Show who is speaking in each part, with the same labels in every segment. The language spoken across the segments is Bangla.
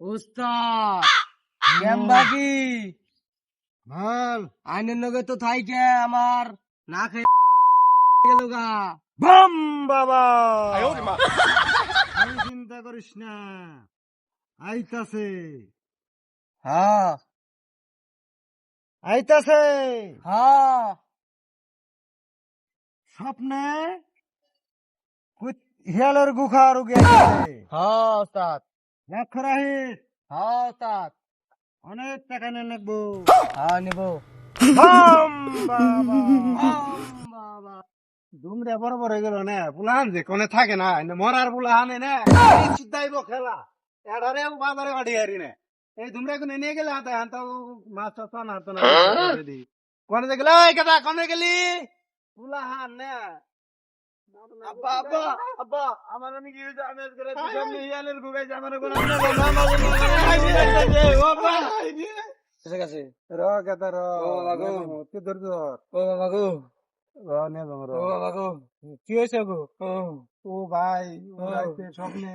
Speaker 1: উস্তাদ! কেমবা কি
Speaker 2: ভালো।
Speaker 1: আইনের লগে তো থাইকে আমার। না খেয়ে গেল গা।
Speaker 2: বাম বাবা! আমি চিন্তা করিস না। আইতাছে।
Speaker 1: হ্যাঁ
Speaker 2: আইতাছে।
Speaker 1: হ্যাঁ
Speaker 2: স্বপ্নে হিয়ালের গুখা রুগে
Speaker 1: হ্যাঁ উস্তাদ।
Speaker 2: লক্ষ্য রাখিস
Speaker 1: হ্যাঁ উস্তাদ
Speaker 2: অনেক টাকা নিয়ে
Speaker 1: হ্যাঁ নিব।
Speaker 2: বাম বাবা বাবা। দুমরে বড় বড় গেল না। পুলাহান যে কোনে থাকে না মরার পুলাহান না। সিদ্ধাইব খেলা। এডারে বাজারে গাড়ি হারি না। এই দুমরে কোনে নিয়ে গেলে হাতে মাছ চাষ হাত না কোনে গেলে? ওই কথা কোনে গেলি? পুলাহান না। আব্বা আব্বা আব্বা আমার আমি কি হয়েছে আমি আজকে রাতে সামনে ইয়ালের গুগাই আমার কোন না বাবা
Speaker 1: ঠিক আছে
Speaker 2: র কথা র
Speaker 1: ও বাবা গো।
Speaker 2: তুই ধর ধর
Speaker 1: ও বাবা গো
Speaker 2: র নে র
Speaker 1: ও বাবা গো
Speaker 2: কি হয়েছে গো
Speaker 1: ও
Speaker 2: ও ভাই ও। স্বপ্নে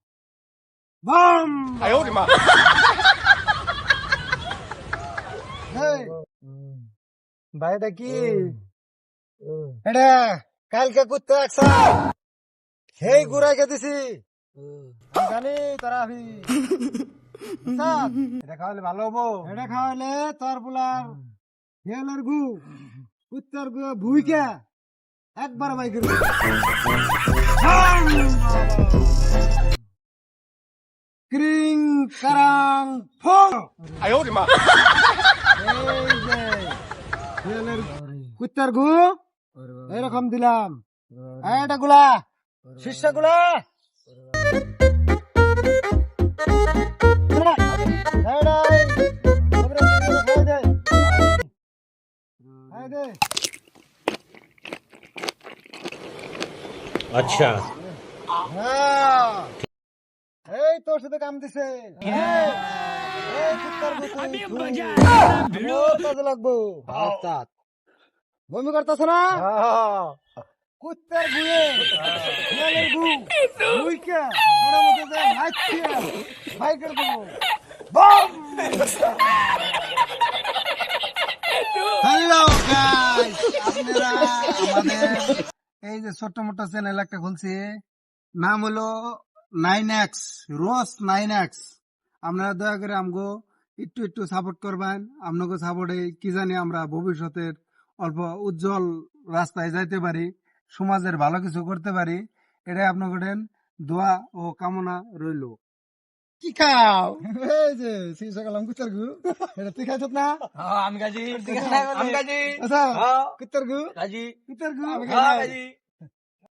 Speaker 2: বাম এই, ভাইটা কি এটা কালকে কুত্তা একসা সেই গুড়াইকে দিছি জানি তোরা আবি এটা খাওয়ালে ভালো হব এটা খাওয়ালে তোর বুলার হেলের গু কুত্তার গু ভুইকে একবার বাই করবি ক্রিং কারাং ফং আয় ওরে মা কুত্তার গু এরকম দিলাম এটা গুলা শিষ্যগুলা আচ্ছা সাথে কাম দিছে লাগবো। বমি করতেছ না? কুত্তার গুয়ে শিয়ালের গু মুইকা এর মধ্যে যে নাচিয়া ভাই করে দেবো হ্যালো গাইস আপনারা আমাদের এই যে ছোট্ট মোটো চ্যানেল একটা খুলছি। নাম হলো nine X rose nine X আপনারা দয়া করে আমগো একটু একটু সাপোর্ট করবেন। আপনাকে সাপোর্টে কি জানি আমরা ভবিষ্যতের অল্প উজ্জ্বল রাস্তায় যাইতে পারি সমাজের ভালো কিছু করতে পারি এটাই আপনাদের দোয়া ও কামনা রইল। কি খাও? এই যে শীর্ষ কালাম কুত্তার গু। এটা তুই খাইছ না?
Speaker 1: আমি গাজি আমি গাজি
Speaker 2: আচ্ছা
Speaker 1: হ্যাঁ।
Speaker 2: কুত্তার গু?
Speaker 1: গাজি
Speaker 2: কুত্তার গু? আমি
Speaker 1: হ্যাঁ।
Speaker 2: খাই
Speaker 1: গাজি